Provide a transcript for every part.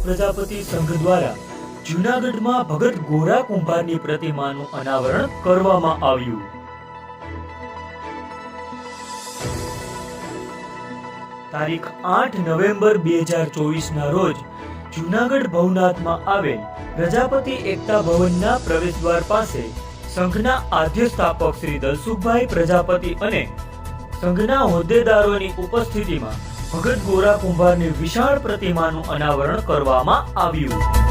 ગુજરાત પ્રજાપતિ સંઘ દ્વારા જૂનાગઢમાં ભગત ગોરા કુંભારની પ્રતિમાનું અનાવરણ કરવામાં આવ્યું. તારીખ આઠ નવેમ્બર બે હજાર ચોવીસના રોજ જૂનાગઢ ભવનાથમાં આવેલ પ્રજાપતિ એકતા ભવનના પ્રવેશદ્વાર પાસે સંઘના આદ્ય સ્થાપક શ્રી દલસુખભાઈ પ્રજાપતિ અને સંઘના હોદ્દેદારોની ઉપસ્થિતિમાં ભગત ગોરા કુંભારની વિશાળ પ્રતિમાનું અનાવરણ કરવામાં આવ્યું.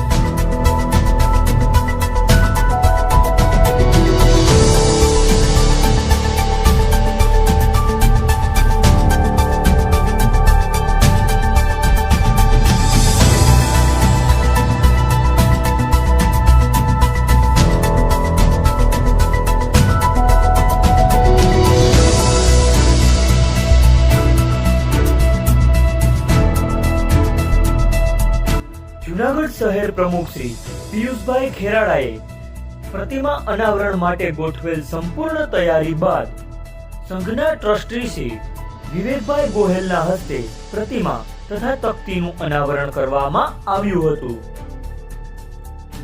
પ્રમુખ શ્રી પિયુષભાઈ ખેરાડાએ પ્રતિમા અનાવરણ માટે ગોઠવેલ સંપૂર્ણ તૈયારી બાદ સંઘના ટ્રસ્ટી શ્રી વિવેકભાઈ ગોહેલના હસ્તે પ્રતિમા તથા તકતીનું અનાવરણ કરવામાં આવ્યું હતું.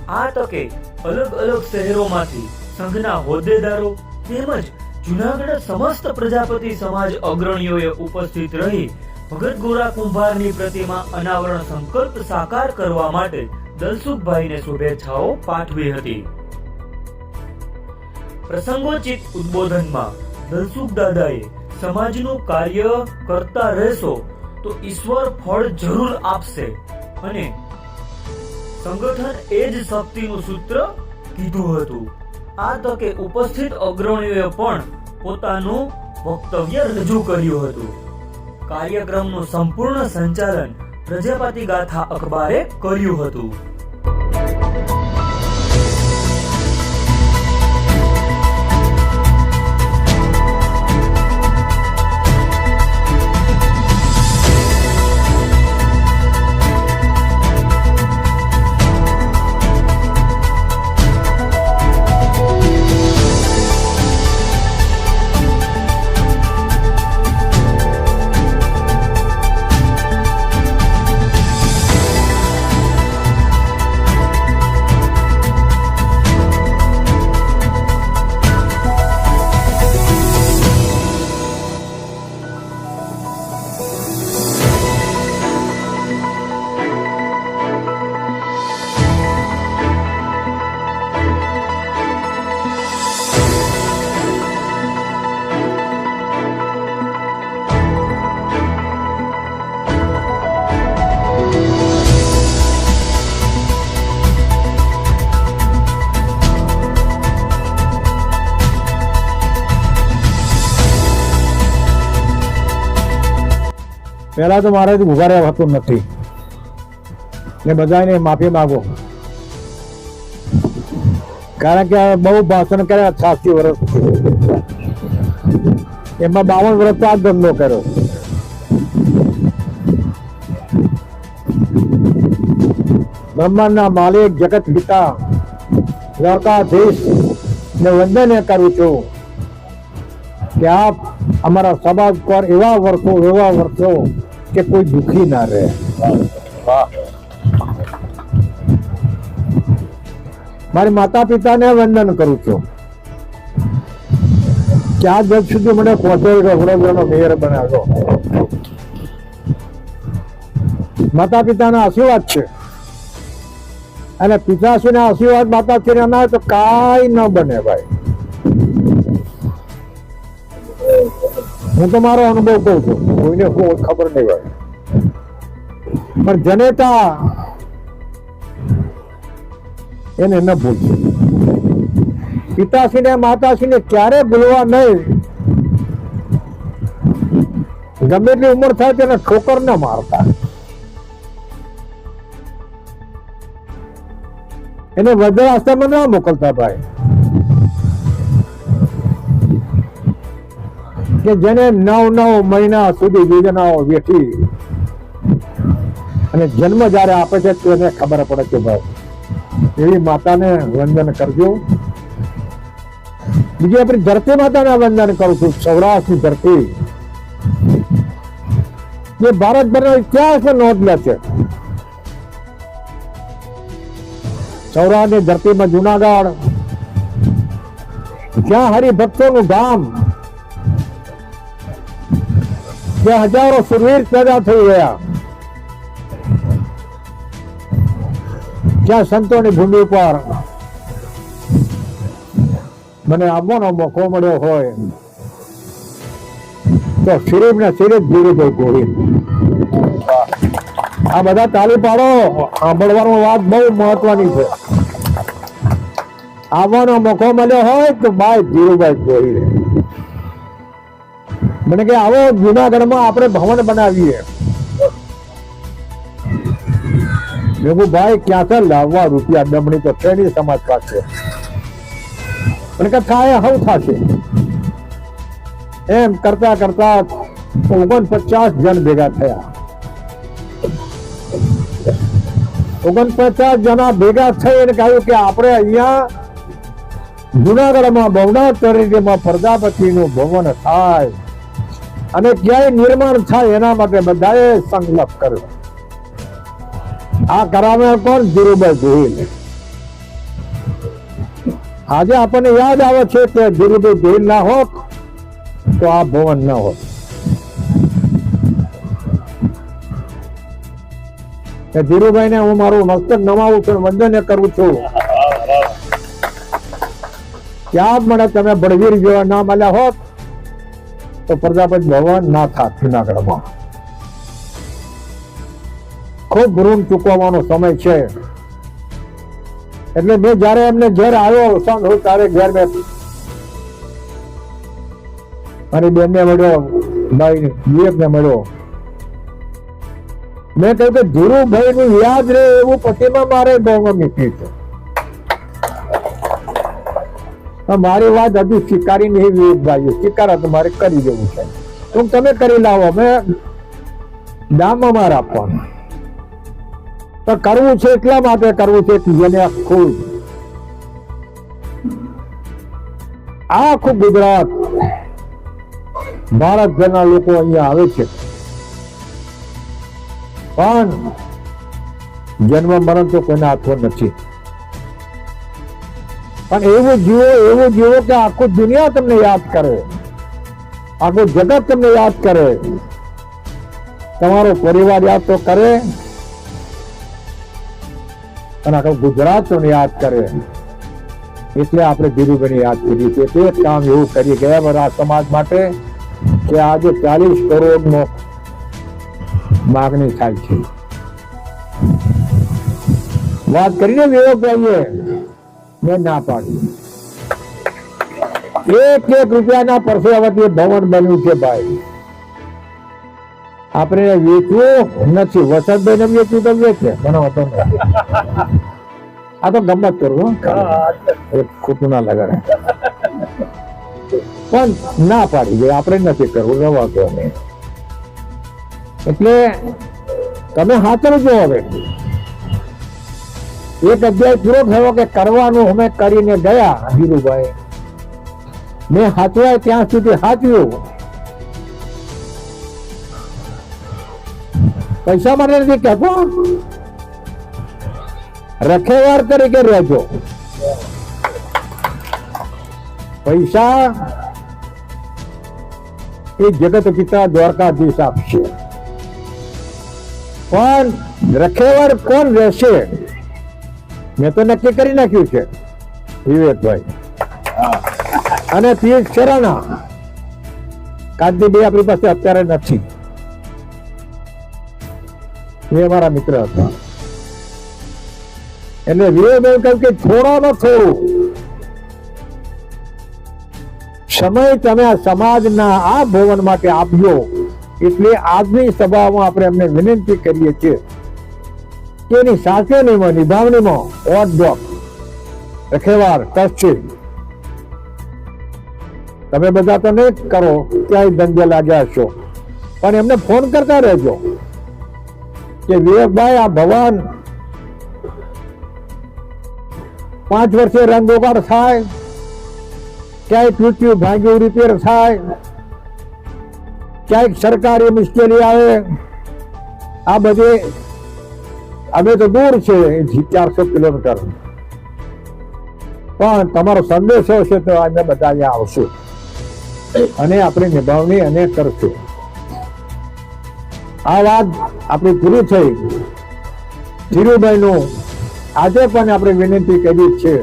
આ તકે અલગ અલગ શહેરોમાંથી સંઘના હોદ્દેદારો તેમજ જુનાગઢ સમસ્ત પ્રજાપતિ સમાજ અગ્રણીઓએ ઉપસ્થિત રહી ભગત ગોરા કુંભારની પ્રતિમા અનાવરણ સંકલ્પ સાકાર કરવા માટે દલસુખભાઈને શુભેચ્છાઓ પાઠવી હતી. પ્રસંગોચિત ઉદ્બોધનમાં દલસુખ દાદાએ સમાજનું કાર્ય કરતા રહેશો તો ઈશ્વર ફળ જરૂર આપશે અને સંગઠન એ જ શક્તિનું સૂત્ર કીધું હતું. આ તકે ઉપસ્થિત અગ્રણીઓએ પણ પોતાનું વક્તવ્ય રજૂ કર્યું હતું. કાર્યક્રમનું સંપૂર્ણ સંચાલન પ્રજાપતિ ગાથા અખબારે કર્યું હતું. પહેલા તો મારાથી ઊભા રહેવાતું નથી. ને બધાને માફી માગો. કારણ કે બહુ ભાષણ કર્યા છાસી વર્ષ એમાં બાવન વર્ષ આ ધંધો કર્યો. બ્રહ્માંડના માલિક, જગત પિતા, દ્વારકાધીશ ને વંદન કરું છું કે આપ અમારા સમાજ પર એવા વર્ષો એવા વર્ષો કે કોઈ દુખી ના રહે. મારી માતા પિતાને વંદન કરું છું. કે આ જગ સુધી મને પહોંચાડી વડોદરાનો મેયર બનાવ્યો. માતા પિતાના આશીર્વાદ છે. અને પિતાશ્રીના આશીર્વાદ માતાશ્રીના ના તો કાંઈ ન બને ભાઈ. હું તો મારો અનુભવ કહું છું. કોઈને કોઈ ખબર નહીં હોય. પણ જનેતા એને ન ભૂલશે. પિતાશ્રીને, માતાશ્રીને ક્યારે ભૂલવા નહીં. ગમે એટલી ઉંમર થાય તેને ઠોકર ન મારતા. એને વધારે આશ્રમમાં ના મોકલતા ભાઈ. કે જેને નવ નવ મહિના સુધી યોજનાઓ વેઠી અને જન્મ જ્યારે આપે છે તેને ખબર પડે કે ભાઈ, એવી માતાને વંદન કરજો. બીજી આપણી ધરતી માતાને વંદન કરું છું, સૌરાષ્ટ્રની ધરતી. જે ભારતભરનો ઇતિહાસ નોંધ લે છે. સૌરાષ્ટ્રની ધરતીમાં જુનાગઢ, જ્યાં હરિભક્તોનું ગામ હજારો સુરવીર પેદા થઈ ગયા. જ્યાં સંતોની ભૂમિ ઉપર? મને આવવાનો મોકો મળ્યો હોય. તો સિરીફ ને સિરીફ ધીરુભાઈ ગોવિંદ આ બધા તાલી પાડો સાંભળવાનો વાત બહુ મહત્વની છે. આવવાનો મોકો મળ્યો હોય તો બાય ધીરુભાઈ ગોહિલ મને કે આવો જુનાગઢમાં આપણે ભવન બનાવીએ. મેં કહું ભાઈ ક્યાંથી લાવવા રૂપિયા દમણી તો નહીં, સમાજ પાસે. મને કે થાય, હવ થશે. એમ કરતા કરતા ઓગણપચાસ જણ ભેગા થયા. ઓગણપચાસ જણા ભેગા થઈ અને કહ્યું કે આપણે અહીંયા જુનાગઢમાં ભવનાથ તરીકેમાં પ્રજાપતિનું ભવન થાય. અને ક્યાંય નિર્માણ થાય એના માટે બધાએ સંકલ્પ કર્યો. આ કરાવે કોણ ધીરુભાઈ ગોહિલ. આજે આપણને યાદ આવે છે કે ધીરુભાઈ ગોહિલ ના હોત તો આ ભવન ન હોત. કે ધીરુભાઈ ને હું મારું મસ્તક નમાવું છું, વંદન કરું છું. ક્યાં મને તમે બળવીર જેવા ના મળ્યા હોત તો પ્રજાપતિ ભવન ના થાત જુનાગઢમાં. ખૂબ ઋણ ચૂકવવાનો સમય છે. એટલે મેં જયારે એમને ઘેર આવ્યો સંત હું ત્યારે ઘેર મેં મારી બેનને મળ્યો ભાઈ વિવેકને મળ્યો. મેં કહ્યું કે ધીરુભાઈ નું યાદ રહે એવું પતિમાં મારે બહુ મૂકી છે. મારી વાત હતી સ્વીકારી નહીં વિવેકભાઈ સ્વીકારા તો મારે કરી દેવું છે. તો તમે કરી લાવો, અમે દામ અમારે આપવાનું. તો કરવું છે એટલા માટે કરવું છે જેને આખું આખું ગુજરાત ભારતભરના લોકો અહીંયા આવે છે. પણ જન્મ મરણ તો કોઈના હાથમાં નથી. પણ એવું જીવો એવું જીવો કે આખું દુનિયા તમને યાદ કરે. આખું જગત તમને યાદ કરે. તમારો પરિવાર યાદ તો કરે. અને આખું ગુજરાત તમને યાદ કરે. એટલે આપણે ધીરુભાઈને યાદ કરીએ છીએ તે કામ એવું કરી ગયા બધા સમાજ માટે, કે આજે ચાલીસ કરોડ નો માગણી થાય છે. વાત કરીને વિવેકભાઈએ મેં ના પાડી. એક એક રૂપિયાના પરસેવાથી ભવન બન્યું છે ભાઈ. આપણે વેચવું નથી. વસંતભાઈ ને વેચવું તો વેચે. મને વાંધો નથી. આ તો ગમત કરું ખોટું ના લગાડે. પણ ના પાડી ગઈ આપણે નથી કરવું રવા કહો એટલે તમે હાથરજો હવે. એક અધ્યાય પૂરો થયો કે કરવાનું અમે કરીને ગયા ધીરુભાઈ મેં હાચવાય ત્યાં સુધી હાચવ્યું પૈસા માટે નથી કહેતો. રખેવાર તરીકે રહેજો. પૈસા એ જગત પિતા દ્વારકાધીશ આપશે. પણ રખેવાર કોણ રહેશે? મેં તો નક્કી કરી નાખ્યું છે, વિવેકભાઈ. અને પિયુષ શરાણા કાંતિભાઈ આપણી પાસે અત્યારે નથી. એ અમારા મિત્ર હતા. એટલે વિવેકભાઈ કહ્યું કે થોડોમાં થોડું. સમય તમે સમાજના આ ભવન માટે આપ્યો, એટલે આજની સભામાં આપણે એમને વિનંતી કરીએ છીએ. કે એની નિભાવણીમાં ઓટ બ્લોક. રખેવાર કચ્છી તમે બધા તો નહીં કરો, ક્યાંય ધંધે લાગ્યા છો પણ એમને ફોન કરતા રહેજો કે વિવેકભાઈ, આ ભવન પાંચ વર્ષે રંગોગાળ થાય, ક્યાંય તૂટ્યું ભાંગ્યું રિપેર થાય ક્યાંક સરકારી મુશ્કેલી આવે. આ બધે અમે તો દૂર છે ચારસો કિલોમીટર. પણ તમારો સંદેશો હશે તો અમે બધા અહીંયા આવશું. અને આપણી નિભાવણી અને કરશું. આ વાત આપણી પૂરી થઈ. ધીરુભાઈનું આજે પણ આપણે વિનંતી કરી છે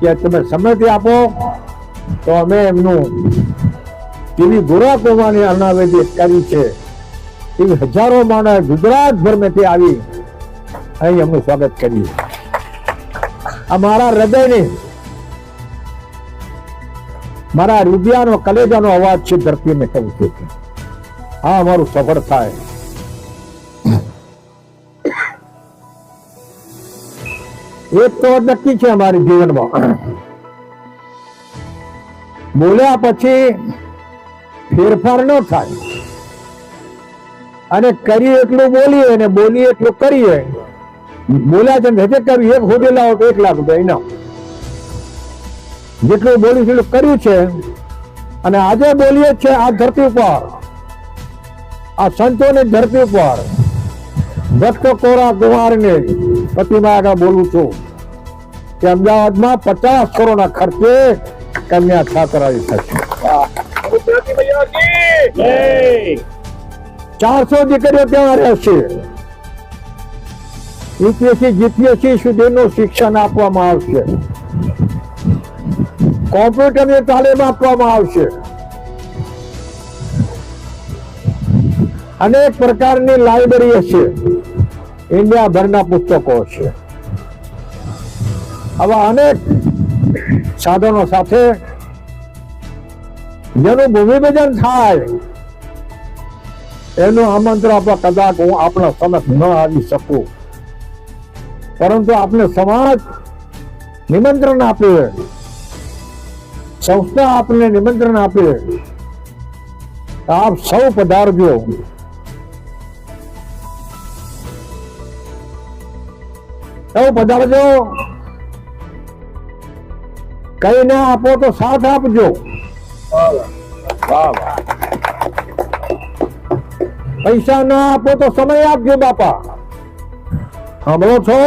કે તમે સંમતિ આપો, તો અમે એમનું જેવી ગોરા કોવાની અનાવેદિત કરી છે. એવી હજારો માણસ ગુજરાતભરમાંથી આવી અહીં અમે સ્વાગત કરીએ. અમારા મારા હૃદયની મારા હૃદયનો કલેજાનો અવાજ છે ધરતીને કહું છું. કે હા અમારું સફળ થાય. એક તો નક્કી છે અમારી જીવનમાં. બોલ્યા પછી ફેરફાર ન થાય. અને કરીએ એટલું બોલીએ અને બોલીએ એટલું કરીએ બોલ્યા છે ને કર્યું એક હોડી લાવો તો એક લાખ રૂપિયા ઇનામ. જેટલું બોલ્યું એટલું કર્યું છે. અને આજે બોલીએ છે આ ધરતી ઉપર. આ સંતોની ધરતી ઉપર. ભક્ત કોરા કુમારને પ્રતિમા આગળ બોલું છું કે અમદાવાદમાં પચાસ કરોડના ખર્ચે કન્યા છાત્રાઈ થશે. ચારસો દીકરીઓ ત્યાં રહેશે ઇતિહાસી જીપીએસસી સુધીનું શિક્ષણ આપવામાં આવશે. કોમ્પ્યુટરની તાલીમ આપવામાં આવશે. અનેક પ્રકારની લાઇબ્રેરી હશે ઇન્ડિયાભરના પુસ્તકો હશે આવા અનેક સાધનો સાથે જેનું ભૂમિભજન થાય, એનું આમંત્રણ આપવા કદાચ હું આપણા સમક્ષ ન આવી શકું. પરંતુ આપને સમાજ નિમંત્રણ આપ્યું સંસ્થા આપને નિમંત્રણ આપે આપ સૌ પધારજો. સૌ પધારજો. કઈ ના આપો તો સાથ આપજો. પૈસા ના આપો તો સમય આપજો બાપા. સાંભળો છો?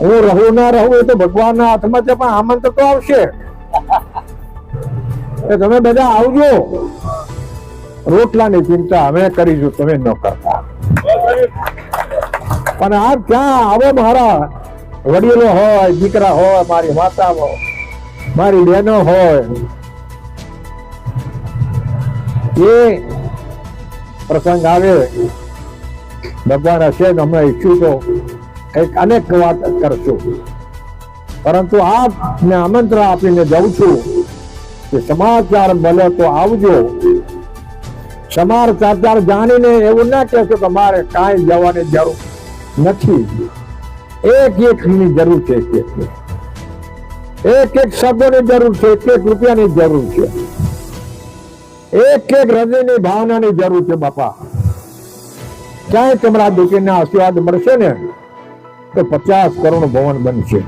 હું રહું ના રહું એ તો ભગવાનના હાથમાં છે, પણ આમંત્રણ તો આવશે. તમે બધા આવજો. રોટલાની ચિંતા અમે કરીશું, તમે ન કરતા. પણ આ ક્યાં? આવો મારા વડીલો હોય, દીકરા હોય, મારી માતા હોય મારી બહેનો હોય. એ પ્રસંગ આવે. ભગવાન હશે તો અમે ઈચ્છું તો કંઈક અનેક વાત કરશું. પરંતુ આપને આમંત્રણ આપીને જાઉં છું કે સમાચાર મળે તો આવજો. સમાચાર જાણીને એવું ના કહેશો કે મારે કાંઈ જવાની જરૂર નથી. એક એક ની જરૂર છે એક એક શબ્દોની જરૂર છે, એક એક રૂપિયાની જરૂર છે. એક એક હૃદયની ભાવનાની જરૂર છે, બાપા. ક્યાંય તમારા દુકાનના આશીર્વાદ મળશે ને, તો પચાસ કરોડ ભવન બનશે.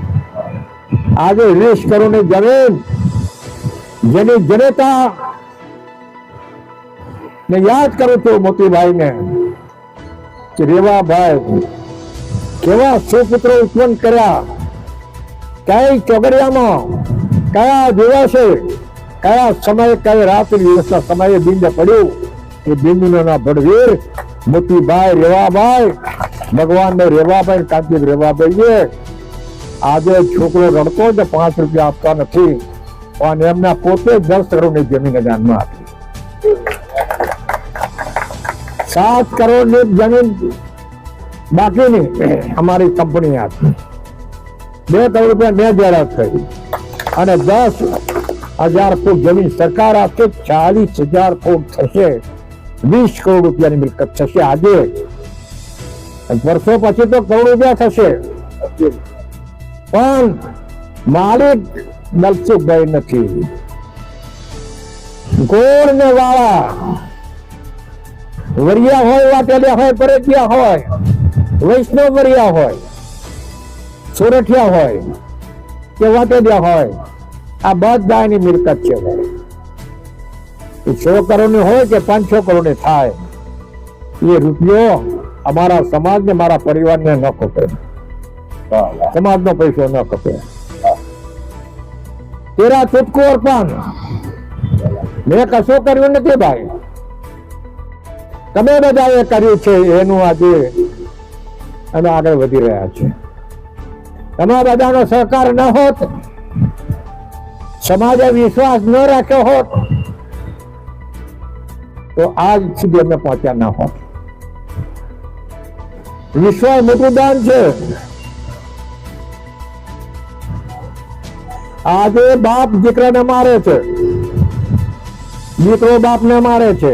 આજે વીસ કરોડની જમીન, જેની જનતા ને યાદ કરું છું મોતીભાઈ ને કે રેવાભાઈ કેવા સુપુત્રો ઉત્પન્ન કર્યા કઈ ચોગડિયામાં, કયા દિવસે, કયા સમયે, કઈ રાત્રિ દિવસના સમયે બિંદ પડ્યું, એ બિંદુના ભડવીર મોતીભાઈ રેવાભાઈ ભગવાન ને રેવાભાઈ કાંતિક રેવાભાઈએ. આજે છોકરો રડતો જ પાંચ રૂપિયા આપતા નથી. પણ એમના પોતે દસ કરોડની જમીન દાનમાં આપી. સાત કરોડની જમીન બાકીની અમારી કંપની આપી બે કરોડ રૂપિયા બે જાહેરાત કરી અને દસ હજાર ફૂટ જમીન સરકાર આપશે, ચાલીસ હજાર ફૂટ થશે. વીસ કરોડ રૂપિયાની મિલકત થશે આજે. વર્ષો પછી તો કરોડ રૂપિયા થશે. પણ માલિક દલસુખભાઈ નથી. ગોળ ને વાળા. વરિયા હોય વાટેલિયા હોય પરેટિયા હોય, વૈષ્ણવ વરિયા હોય, સોરઠિયા હોય કે વાટેલિયા હોય, આ બધાની મિલકત છે. ભાઈ એ સો કરોડની હોય કે પાંચસો કરોડની થાય, એ રૂપિયો અમારા સમાજને, મારા પરિવારને ન ખપે. સમાજનો પૈસો ન ખપે. તેરા તુટકો અર્પણ. મેં કશું કર્યું નથી ભાઈ. તમે બધાએ કર્યું છે, એનું આજે અમે આગળ વધી રહ્યા છે તમારા બધાનો સહકાર ન હોત, સમાજે વિશ્વાસ ન રાખ્યો હોત તો આજ સુધી અમે પહોંચ્યા ના હોત. વિશ્વાસ મોટું દાન છે. આજે બાપ દીકરાને મારે છે. દીકરો બાપને મારે છે.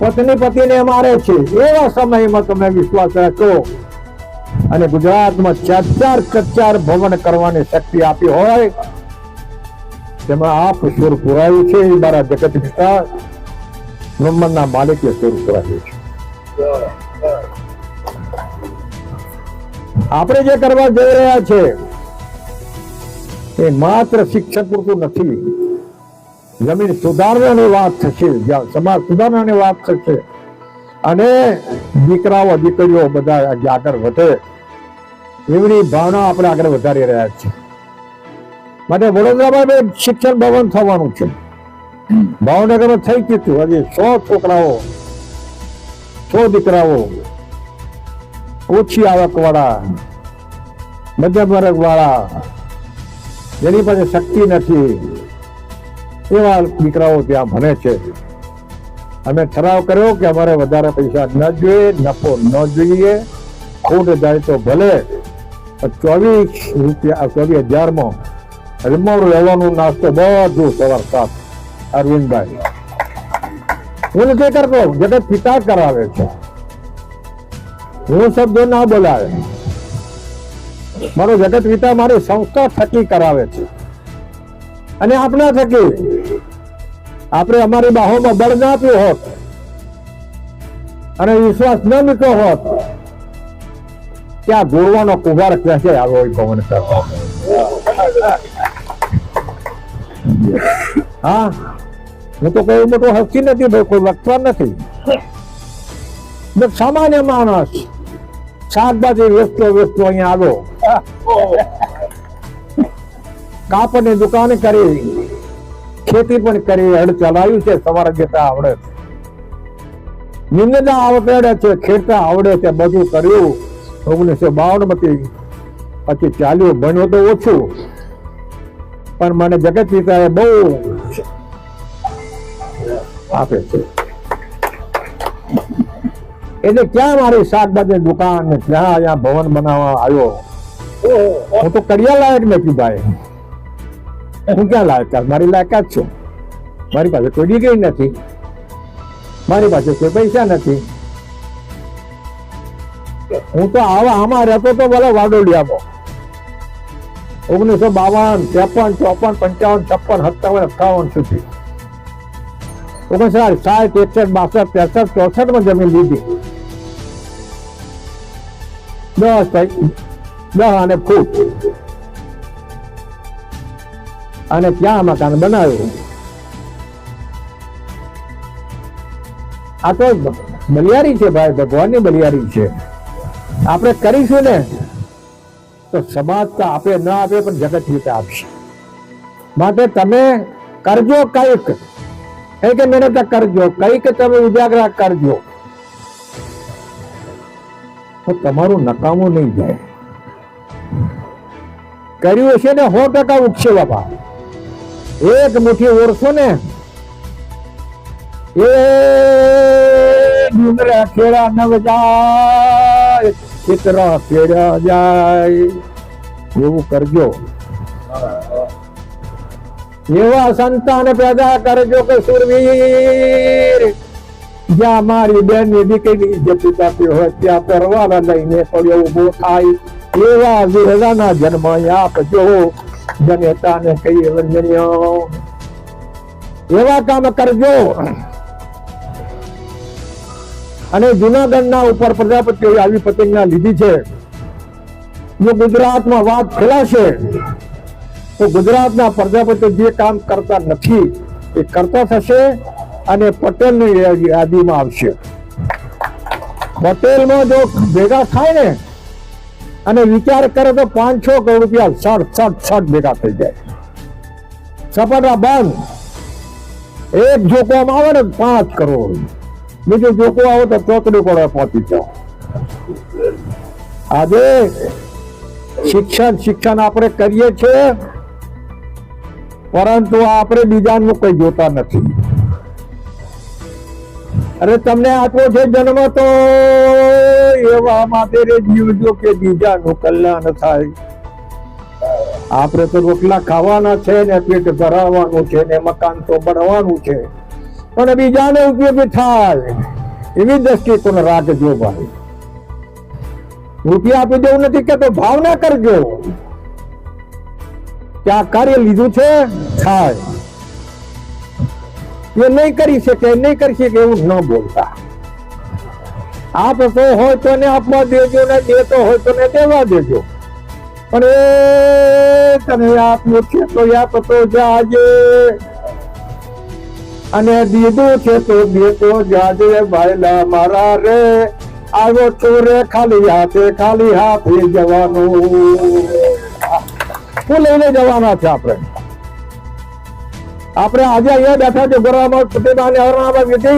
પત્ની પતિને મારે છે. એવા સમયમાં તમે વિશ્વાસ રાખો. અને ગુજરાતમાં ચાર ચાર ભવન કરવાની શક્તિ આપી હોય, તેમાં આપ સુર પુરાયું છે મારા જગત પિતા બ્રહ્માંડના માલિકે સુર પુરાયું છે આપણે જે કરવા જઈ રહ્યા છે એ માત્ર શિક્ષણ પૂરતું નથી જમીન સુધારવાની વાત થશે સમાજ સુધારવાની વાત થશે અને દીકરાઓ દીકરીઓ બધા આગળ વધે એવી ભાવના આપણે આગળ વધારી રહ્યા છીએ માટે વડોદરામાં શિક્ષણ ભવન થવાનું છે ભાવનગરમાં થઈ ગયું હજી સો છોકરાઓ, સો દીકરાઓ, ઓછી આવક વાળા મધ્યમ વર્ગ વાળા જેની પાસે શક્તિ નથી, એવા દીકરાઓ ત્યાં ભણે છે. અમે ઠરાવ કર્યો કે અમારે વધારે પૈસા ન જોઈએ, નફો ન જોઈએ. ખોટ જાય તો ભલે ચોવીસ રૂપિયા, ચોવીસ હજારમાં જમવાનું રહેવાનું નાસ્તો બધું સવાર સાત અરવિંદભાઈ. હું નથી કરતો, જગત પિતા કરાવે છે. હું શબ્દો ના બોલાવે. મારો જગત પિતા મારી સંસ્થા થકી કરાવે છે. અને આપણા થકી. આપણે અમારી બાહોમાં બળ ના આપ્યું હોત અને વિશ્વાસ ન મૂક્યો હોત, ત્યાં ગોળવાનો કુભાર ક્યાં છે આવ્યો હોય પવન કરતો હા? હું તો કોઈ મોટો હસ્તી નથી ભાઈ, કોઈ વક્તા નથી. સામાન્ય માણસ, શાકભાજી વેચતો વેચતો અહીંયા આવ્યો. કાપડની દુકાન કરી, ખેતી પણ કરી, હળ ચલાવ્યું છે, સવારે જતા આવડે છે. નિંદના આવડે છે, ખેડતા આવડે છે, બધું કર્યું. ઓગણીસો બાવનમાંથી પછી ચાલ્યું, ભણ્યો તો ઓછું. પણ મને જગત પિતાએ બહુ આપે છે. એટલે ક્યાં મારી શાકભાજી દુકાન ને ક્યાં અહીંયા ભવન બનાવવા આવ્યો? હું તો કડિયા લાયક નથી ભાઈ. હું ક્યાં લાયકાત મારી લાયકાત છું. મારી પાસે કોઈ ડિગ્રી નથી. મારી પાસે કોઈ પૈસા નથી. હું તો આવા આમાં રહેતો તો બોલો વાડોડિયામાં. ઓગણીસો બાવન, ત્રેપન, ચોપન, પંચાવન, છપ્પન, સત્તાવન અઠાવન સુધી. ઓગણીસો સાઠ, એકસઠ, બાસઠ, ત્રેસઠ ચોસઠમાં જમીન લીધી. દસ દસ અને ફૂટ. અને ત્યાં મકાન બનાવ્યું. આ તો બલિયારી છે ભાઈ, ભગવાનની બલિયારી છે. આપણે કરીશું ને, તો સમાજ તો આપે ન આપે, પણ જગત રીતે આપશે. માટે તમે કરજો કંઈક. કંઈક મહેનત કરજો? કંઈક તમે ઉજાગરા કરજો. તો તમારું નકામું નહીં જાય. કર્યું હશે ને સો ટકા ઉગશે બાપા. એક મુઠ્ઠી ઓરશો ને. એ ડુંગરા ખેડા નવ જાય, ચિત્ર ખેડા જાય. એવું કરજો. એવા સંતાન પેદા કરજો કે સુરવીર. જ્યાં મારી બેનની દીકરી જતી થતી હોય ત્યાં પરવાના લઈને પડ્યો ઊભો થાય. એવા વિરલાના જન્મ આપજો. જનેતાને કહીએ વંદનીયો. એવા કામ કરજો. અને જુનાગઢના ઉપર પ્રજાપતિએ આવી પ્રતિજ્ઞા લીધી છે. જો ગુજરાતમાં વાત ફેલાશે તો ગુજરાતના પ્રજાપતિ જે કામ કરતા નથી, એ કરતા થશે અને પટેલની યાદીમાં આવશે. પટેલમાં જો ભેગા થાય ને, અને વિચાર કરે તો પાંચ છ કરોડ રૂપિયા સઠ સઠ સઠ ભેગા થઈ જાય. સપાટા બંધ. એક જોકવામાં આવે ને પાંચ કરોડ. બીજું જોકો આવે તો ચોકડી કરોડ પહોંચી જાઓ આજે શિક્ષણ શિક્ષણ આપણે કરીએ છીએ. પરંતુ આપણે બીજાનું કોઈ જોતા નથી. અરે તમને આટલો છે જન્મ તો એવા માટે રે જીવજો કે બીજાનું કલ્યાણ થાય. આપણે તો રોટલા ખાવાના છે ને, પેટ ભરાવાનું છે ને, મકાન તો બનાવવાનું છે. પણ બીજાને ઉપયોગી થાય, એવી દ્રષ્ટિકોણ રાખજો ભાઈ. રૂપિયા આપી દેવું નથી કે તો ભાવના કરજો. કે કાર્ય લીધું છે, થાય. એ નહીં કરી શકે, નહીં કરી શકે એવું ન બોલતા. આપતો હોય તો ને આપવા દેજો ને દેતો હોય તો ને દેવા દેજો. પણ એ તને આપ્યું છે તો આપતો જાજે. અને દીધું છે તો દેતો જાજે ભાઈલા મારા રે. આવ્યો છું રે ખાલી હાથે ખાલી હાથે જવાનું. શું લઈને જવાના છે આપણે. આપણે આજે અહીંયા બેઠા છે ગોરામાં પ્રતિમાને હરણામાં વિધિ.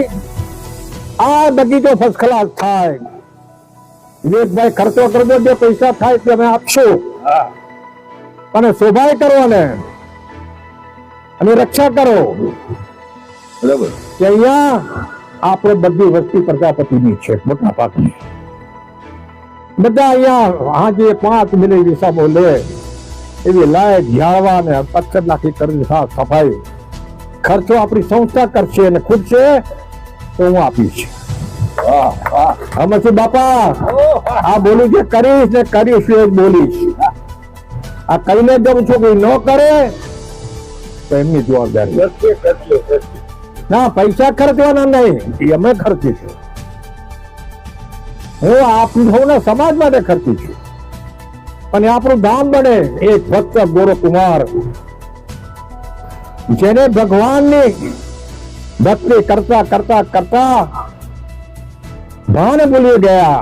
આ બગીચો ફર્સ્ટ ક્લાસ થાય. વિવેકભાઈ ખર્ચો કરજો જે પૈસા થાય તે અમે આપશું. અને શોભાય કરો ને. અને રક્ષા કરો. બરાબર. કે અહીંયા આપણે બધી વસ્તી પ્રજાપતિની છે મોટા પાકની બધા અહીંયા હાજે પાંચ મિનિટ હિસાબો લે. એવી લાઈટ જાળવા અને પથ્થર નાખી કરી સાફ સફાઈ. ખર્ચો આપણી સંસ્થા કરશે અને ખૂટશે તો હું આપીશ. વાહ બાપા? આ બોલી જે કરીશ ને કરીશ એ જ બોલીશ આ કહીને જઉં છું કોઈ ન કરે તો એમની જવાબદારી. ના પૈસા ખર્ચવાના નહીં એ અમે ખર્ચીશું. હું આપ સૌના સમાજ માટે ખર્ચી છું અને આપણું ધામ બને એક ભક્ત ગોરો કુમાર જેને ભગવાનની ભક્તિ કરતા કરતા કરતા ભાન ભૂલી ગયા.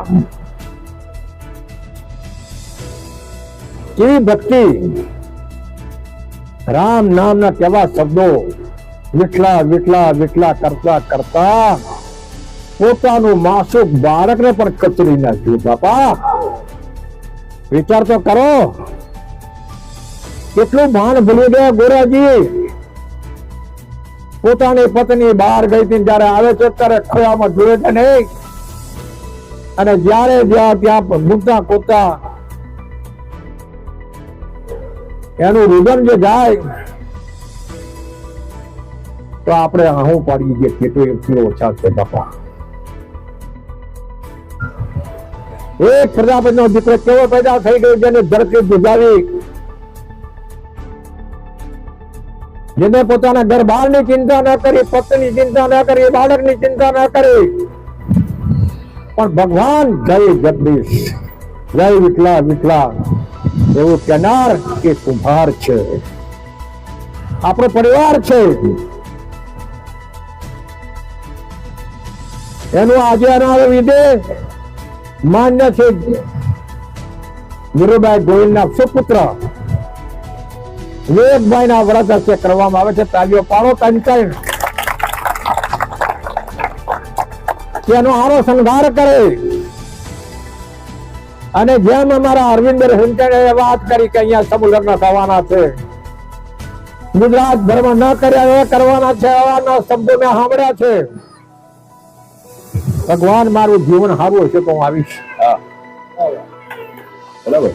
કેવી ભક્તિ? રામ નામના કેવા શબ્દો? વિઠલા વિઠલા વિઠલા કરતા કરતા પોતાનું માસુક બાળકને પણ કચરી નાખ્યું, બાપા. વિચાર તો કરો. કેટલું ભાન ભૂલી ગયા ગોરાજી? પોતાની પત્ની બહાર ગઈ હતી જયારે આવે છે ત્યારે ખોયામાં જોવે છે નહીં. અને જ્યારે જ્યાં ત્યાં ભૂતા કોતા એનું રુદન જે જાય, તો આપણે આહું પાડીએ છીએ કેટલું એક ઓછા છે બાપા. એક પ્રજાપતિ નો દીકરો કેવો પેદા થઈ ગયો જેને ધરતી ભુજાવી જેને પોતાના ઘર બહારની ચિંતા ન કરી, પત્ની ચિંતા ન કરી, બાળકની ચિંતા ન કરી. પણ ભગવાન જય જગદીશ. જય વિઠલા વિઠલા. એવું કેનાર કે કુંભાર છે. આપણો પરિવાર છે. એનું આજે અનાળ વિધે માન્ય છે ગુરુભાઈ ગોહિલના સુપુત્ર. વિવેકભાઈ ના વ્રત હસ્તે કરવામાં આવે છે. તાલીઓ પાડો કંચાઈ તેનો આરો સંઘાર કરે. અને જેમ અમારા અરવિંદર હિંચણે વાત કરી કે અહીંયા સમૂહ લગ્ન થવાના છે. ગુજરાત ભરમાં ન કર્યા એ કરવાના છે આવાના શબ્દો સાંભળ્યા છે. ભગવાન મારું જીવન સારું હશે તો હું આવીશ. બરાબર.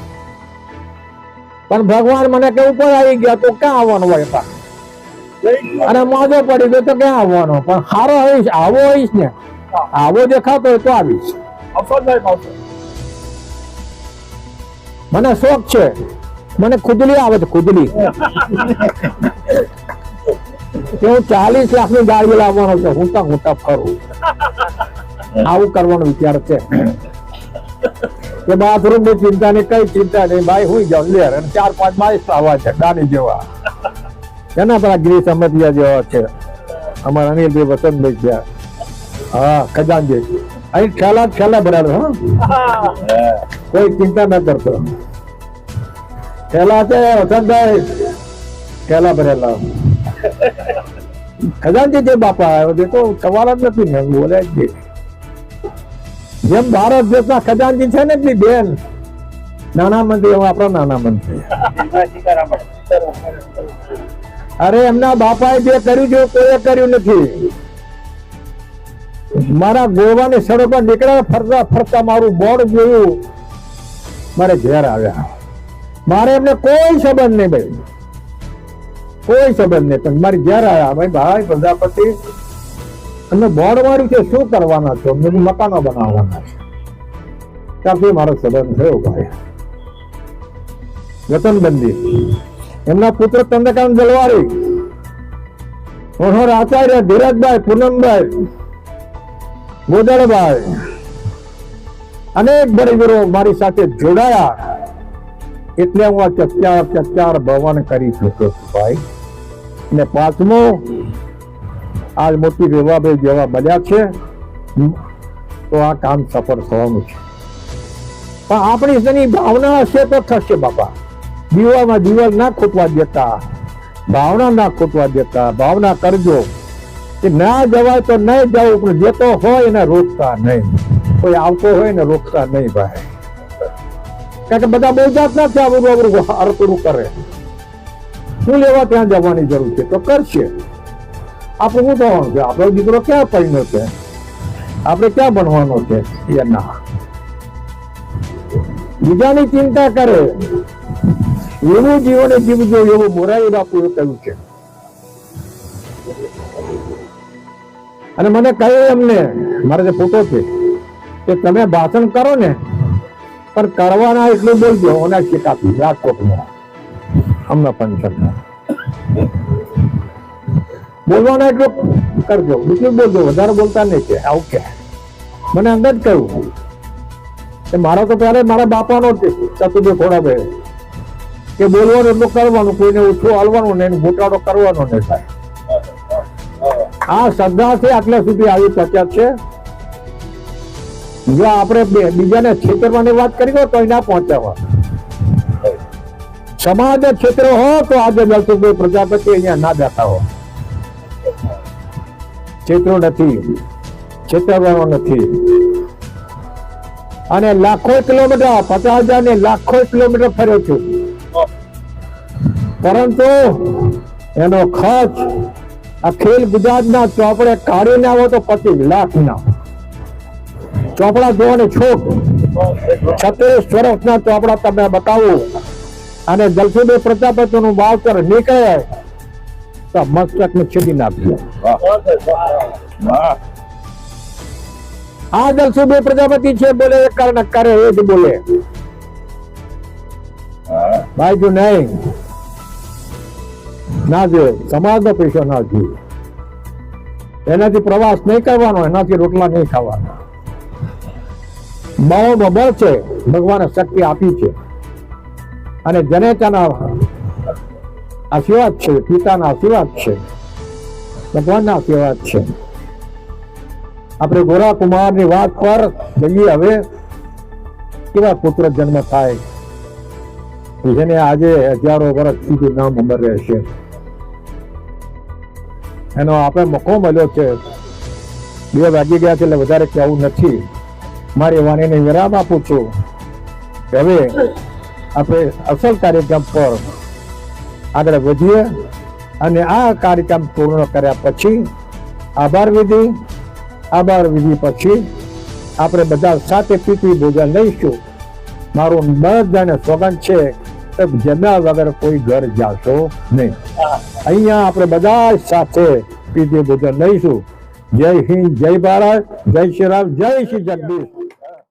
પણ ભગવાન મને કે ઉપર આવી ગયા તો ક્યાં આવવાનું હોય પા અને મોજો પડી ગયો તો ક્યાં આવવાનો? પણ સારો હોઈશ આવો હોઈશ ને. આવો દેખાતો હોય તો આવીશ. મને શોખ છે. મને ખુદલી આવે છે ખુદલી. હું ચાલીસ લાખની ગાડી લાવવાનો છે હું હું ફરું. આવું કરવાનો વિચાર છે. કે બાથરૂમની ચિંતા ને કઈ ચિંતા નહીં, ભાઈ, હું જાઉં લેર અને ચાર પાંચ બાઈસ આવા છે, ગાડી જેવા. એના પેલા ગિરી સમતિયા જેવા છે. અમારા અનિલભાઈ વસંતભાઈ છે. હા, ખજાનજી. અહીં ખ્યાલા ખ્યાલા ભરાડો હા? કોઈ ચિંતા ન કરતો. ખેલા છે, વસંતભાઈ? ખેલા ભરેલા. ખજાનજી જે બાપા આવ્યો તે સવાલ જ નથી ને બોલે જ. જેમ ભારત દેશના ખજાનજી છે ને એટલી બેન. નાના મંત્રી આપણા નાના મંત્રી. અરે, એમના બાપાએ જે કર્યું છે કોઈએ કર્યું નથી. મારા ગોવાની સડક પર નીકળ્યા, ફરતા ફરતા મારું બોર્ડ જોયું. મારે ઘેર આવ્યા. મારે એમને કોઈ સંબંધ નહીં, ભાઈ. કોઈ સંબંધ નહીં, પણ મારી ઘેર આવ્યા. ભાઈ ભાઈ, પ્રજાપતિ તમે બોર્ડ માર્યું છે, શું કરવાના છો? મેં મકાનો બનાવવાના છે. ત્યારથી મારો સંબંધ થયો, ભાઈ? વતનબંધી એમના પુત્ર ચંદ્રકાંત જલવારી મનોહર આચાર્ય ધીરજભાઈ, પૂનમભાઈ, ગોદળભાઈ. અનેક બળવીરો મારી સાથે જોડાયા. એટલે હું આ ચચ્યાર ચચાર ભવન કરી ચૂક્યો છું, ભાઈ. અને પાંચમો આજ મોટી રેવાભાઈ જેવા બન્યા છે. તો આ કામ સફળ થવાનું છે. પણ આપણી તેની ભાવના હશે તો થશે બાપા. દીવામાં દીવાલ ના ખૂટવા દેતા. ભાવના ના ખૂટવા દેતા. ભાવના કરજો. કે ના જવાય તો નહીં જવું, પણ જતો હોય એને રોકતા નહીં. કોઈ આવતો હોય ને રોકતા નહીં ભાઈ. કારણ કે બધા બહુ જાતના છે આવું આવું અરતુરું કરે. શું લેવા ત્યાં જવાની જરૂર છે? તો કરશે. આપણે શું થવાનું છે? આપણો દીકરો ક્યાં પડ્યો છે? આપણે ક્યાં બનવાનો છે? એ ના. બીજાની ચિંતા કરે. એવું જીવન જીવજો એવું મોરારી બાપુએ કહ્યું છે? અને મને કહ્યું એમને, મારે જે ફોટો છે, કે તમે ભાષણ કરો ને, પણ કરવાના એટલું બોલજો અને શીખાતું રાજકોટમાં. અમને પંચકમાં બોલવાના એટલો કરજો. એટલું બોલજો. વધારે બોલતા નહીં કે. આવું કે મને અંદર જ કહ્યું. કે મારો તો પહેલા મારા બાપાનો જ ચતુર્ભે ખોડા ભાઈ કે બોલવાનું એટલું કરવાનું, કોઈને ઓછું હાલવાનું નહીં ઘોટાડો કરવાનો નહીં થાય આ શ્રદ્ધાથી આટલા સુધી આવી પહોંચ્યા છે. જો આપણે બીજાને છેતરવાની વાત કરી હોય તો ના પહોંચાવા સમાજ ક્ષેત્ર હો તો આજે દલસુખભાઈ પ્રજાપતિ અહીંયા ના જતા હો છેતરો નથી છેતરવાનો નથી. અને લાખો કિલોમીટર પચાસ હજાર ને લાખો કિલોમીટર ફર્યો છું. પરંતુ એનો ખર્ચ અખિલ ગુજરાતના ચોપડે કાઢીને હોય તો પચીસ લાખના ચોપડા જોવાની છૂટ છત્રીસ વર્ષના ચોપડા તમે બતાવું. અને જલસુભાઈ પ્રજાપતિનું વાવતર નીકળે. તો મસ્તકને છીડી નાખ્યો આ બે પ્રજાપતિ છે? બોલે કારણ કરે, એ જ બોલે. ભાઈ જો નહીં. ના જોઈએ સમાજનો પૈસો ના જોઈએ એનાથી પ્રવાસ નહીં કરવાનો, એનાથી રોટલા નહીં ખાવાના. બહુ બળ છે, ભગવાને શક્તિ આપી છે. અને જનેતાના આશીર્વાદ છે, પિતાના આશીર્વાદ છે, ભગવાનના આશીર્વાદ છે. આપણે ગોરા વાત પર જઈએ હવે, કેવા પુત્ર જન્મ થાય? જેને આજે હજારો વર્ષ સુધી નામ અમર રહેશે. એનો આપણે મોકો મળ્યો છે. બે વાગી ગયા છે એટલે વધારે કહેવું નથી. મારી વાણીને વિરામ આપું છું. હવે આપણે અસલ કાર્યક્રમ પર આગળ વધીએ અને આ કાર્યક્રમ પૂર્ણ કર્યા પછી આભાર વિધિ આભાર વિધિ પછી આપણે બધા સાથે પીતી ભોજન લઈશું. મારું બધાને સોગંદ છે. કે જમ્યા વગર કોઈ ઘર જાશો નહીં. અહીંયા આપણે બધા સાથે પીતી ભોજન લઈશું. જય હિન્દ, જય ભારત, જય શ્રી રામ, જય શ્રી જગદીશ.